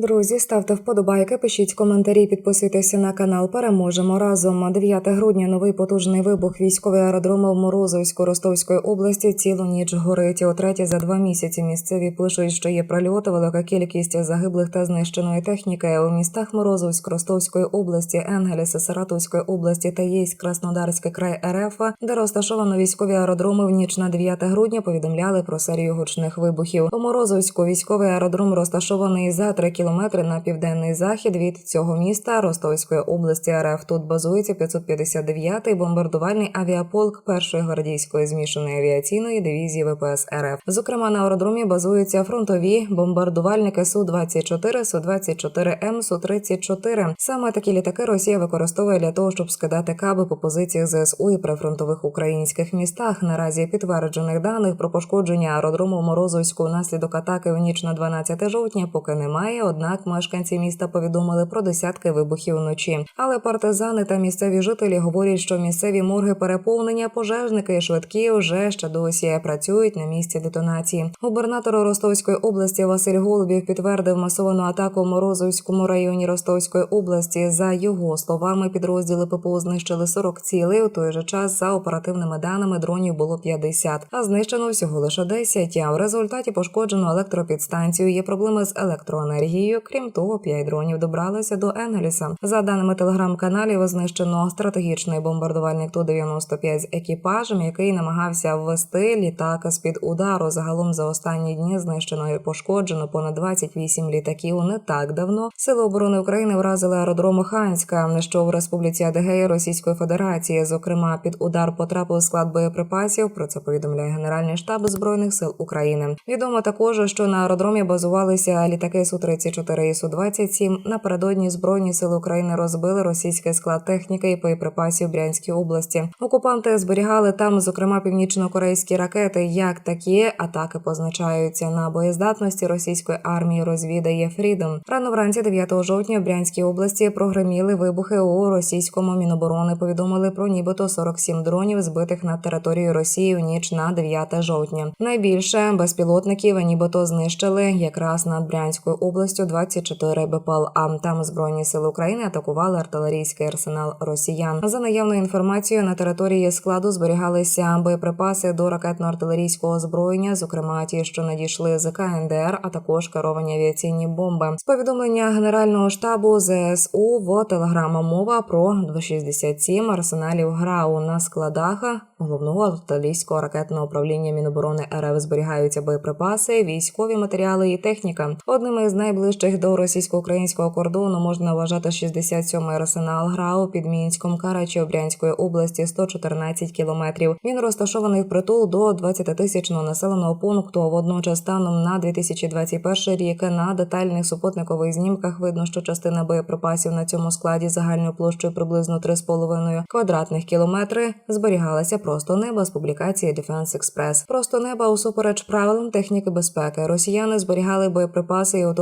Друзі, ставте вподобайки, пишіть коментарі, підписуйтеся на канал. Переможемо разом. 9 грудня новий потужний вибух військовий аеродром в Морозовську Ростовської області цілу ніч горить. О третє за два місяці місцеві пишуть, що є прильоти, велика кількість загиблих та знищеної техніки у містах Морозовськ Ростовської області, Енгеліс, Саратовської області та Єйськ, Краснодарський край РФ, де розташовано військові аеродроми в ніч на 9 грудня. Повідомляли про серію гучних вибухів. У Морозовську військовий аеродром розташований за 3 кілометри на південний захід від цього міста Ростовської області РФ. Тут базується 559-й бомбардувальний авіаполк першої гвардійської змішаної авіаційної дивізії ВПС РФ. Зокрема, на аеродромі базуються фронтові бомбардувальники су 24 су 24 М су 34 Саме такі літаки Росія використовує для того, щоб скидати каби по позиціях ЗСУ і прифронтових українських містах. Наразі підтверджених даних про пошкодження аеродрому Морозовську внаслідок атаки в ніч на 12 жовтня поки немає. Однак мешканці міста повідомили про десятки вибухів вночі. Але партизани та місцеві жителі говорять, що місцеві морги переповнення, пожежники і швидкі вже ще досі працюють на місці детонації. Губернатор Ростовської області Василь Голубів підтвердив масовану атаку в Морозовському районі Ростовської області. За його словами, підрозділи ППО знищили 40 цілей. У той же час, за оперативними даними, дронів було 50, а знищено всього лише 10. А в результаті пошкоджено електропідстанцію. Є проблеми з електроенергією. Крім того, 5 дронів добралися до Енгеліса. За даними телеграм-каналів, знищено стратегічний бомбардувальник Ту-95 з екіпажем, який намагався ввести літак з під удару. Загалом за останні дні знищено і пошкоджено понад 28 літаків. Не так давно сили оборони України вразили аеродром Ханська, що в Республіці Адегея Російської Федерації. Зокрема, під удар потрапив склад боєприпасів. Про це повідомляє Генеральний штаб збройних сил України. Відомо також, що на аеродромі базувалися літаки су 34 і су 27 Напередодні збройні сили України розбили російський склад техніки і боєприпасів Брянській області. Окупанти зберігали там, зокрема, північно-корейські ракети. Як такі атаки позначаються на боєздатності російської армії, розвідає Фрідом. Рано вранці 9 жовтня в Брянській області прогреміли вибухи у російському міноборони. Повідомили про нібито 47 дронів, збитих над територією Росії в ніч на 9 жовтня. Найбільше безпілотників нібито знищили якраз над Брянською областю 24 БПЛА. Там збройні сили України атакували артилерійський арсенал росіян. За наявною інформацією на території складу зберігалися боєприпаси до ракетно-артилерійського озброєння, зокрема ті, що надійшли з КНДР, а також керовані авіаційні бомби. З повідомлення Генерального штабу ЗСУ в телеграма мова про 67 арсеналів ГРАУ на складах головного артилерійського ракетного управління Міноборони РФ зберігаються боєприпаси, військові матеріали і техніка. Одним із найближчих до російсько-українського кордону можна вважати 67-й арсенал ГРАУ під Мінськом Карачі Брянської області 114 кілометрів. Він розташований впритул до 20-тисячного населеного пункту. Водночас станом на 2021 рік на детальних супутникових знімках видно, що частина боєприпасів на цьому складі загальною площею приблизно 3,5 квадратних кілометри зберігалася просто неба з публікації Defense Express. Просто неба усупереч правилам техніки безпеки. Росіяни зберігали боєприпаси і у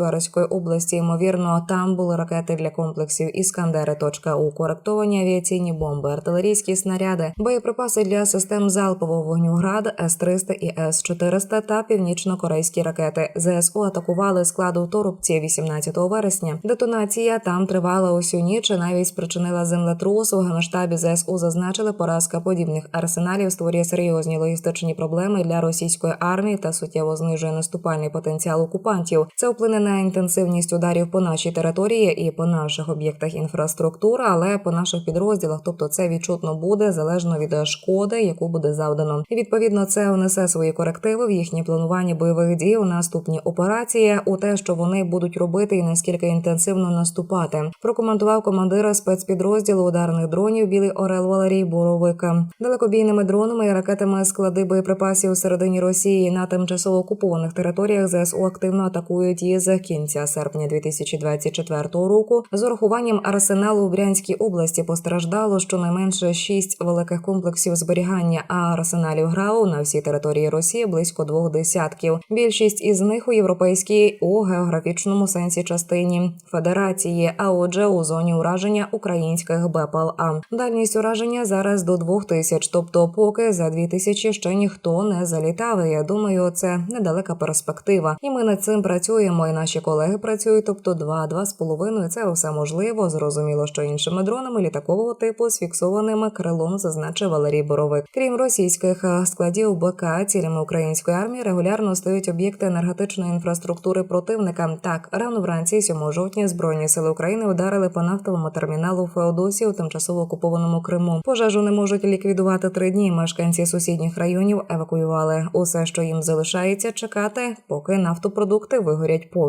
Тверської області. Ймовірно, там були ракети для комплексів Іскандери. У коректовані авіаційні бомби, артилерійські снаряди, боєприпаси для систем залпового вогню ГРАД, С-300 і С-400 та північно-корейські ракети. ЗСУ атакували складу Торопці 18 вересня. Детонація там тривала усю ніч і навіть спричинила землетрус. У генштабі ЗСУ зазначили, поразка подібних арсеналів створює серйозні логістичні проблеми для російської армії та суттєво знижує наступальний потенціал окупантів. Це вплине на інтенсивність ударів по нашій території і по наших об'єктах інфраструктури, але по наших підрозділах, тобто це відчутно буде залежно від шкоди, яку буде завдано. І відповідно це внесе свої корективи в їхнє планування бойових дій у наступні операції, у те, що вони будуть робити, і наскільки інтенсивно наступати. Прокоментував командира спецпідрозділу ударних дронів Білий Орел Валерій Боровика. Далекобійними дронами і ракетами склади боєприпасів у середині Росії на тимчасово окупованих територіях ЗСУ активно атакують її з кінця серпня 2024 року. З урахуванням арсеналу в Брянській області постраждало щонайменше шість великих комплексів зберігання, а арсеналів ГРАУ на всій території Росії близько двох десятків. Більшість із них у європейській у географічному сенсі частині Федерації, а отже, у зоні ураження українських БПЛА. Дальність ураження зараз до двох тисяч. Тобто, поки за дві тисячі ще ніхто не залітав. Я думаю, це недалека перспектива. І ми над цим працюємо. І наші колеги працюють. Тобто, два, два з половиною. Це все можливо. Зрозуміло, що іншими дронами літакового типу з фіксованим крилом зазначив Валерій Боровик. Крім російських е, складів БК, цілями української армії регулярно стають об'єкти енергетичної інфраструктури противника. Так, рано вранці 7 жовтня збройні сили України ударили по нафтовому терміналу Феодосії у тимчасово окупованому Криму. Пожежу не можуть ліквідувати три дні. Мешканці сусідніх районів евакуювали. Усе, що їм залишається, чекати, поки нафтопродукти вигорять